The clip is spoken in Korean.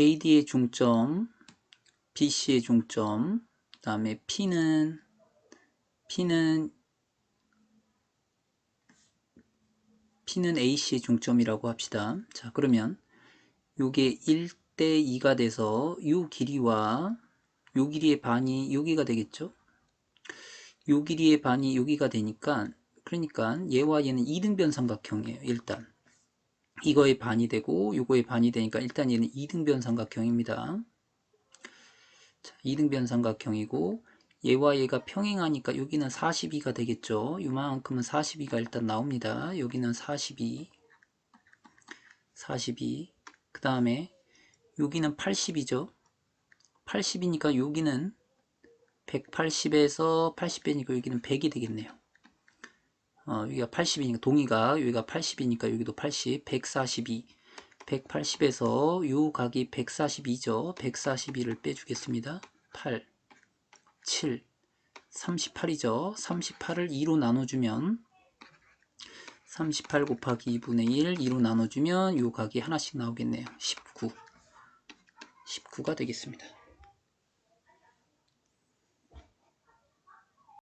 AD의 중점, BC의 중점, 그 다음에 P는 P는 P는 AC의 중점이라고 합시다. 자, 그러면 요게 1대 2가 돼서 요 길이와 요 길이의 반이 여기가 되겠죠? 요 길이의 반이 여기가 되니까 그러니까 얘와 얘는 이등변 삼각형이에요. 일단 이거의 반이 되고 요거의 반이 되니까 일단 얘는 이등변 삼각형입니다. 자, 이등변 삼각형이고 얘와 얘가 평행하니까 여기는 42가 되겠죠. 요만큼은 42가 일단 나옵니다. 여기는 42 42 그 다음에 여기는 80이죠. 80이니까 여기는 180에서 80 빼니까 여기는 100이 되겠네요. 어, 여기가 80이니까 동의가 여기가 80이니까 여기도 80, 142, 180에서 요 각이 142죠. 142를 빼주겠습니다. 8, 7, 38이죠. 38을 2로 나눠주면 38 곱하기 2분의 1, 2로 나눠주면 요 각이 하나씩 나오겠네요. 19, 19가 되겠습니다.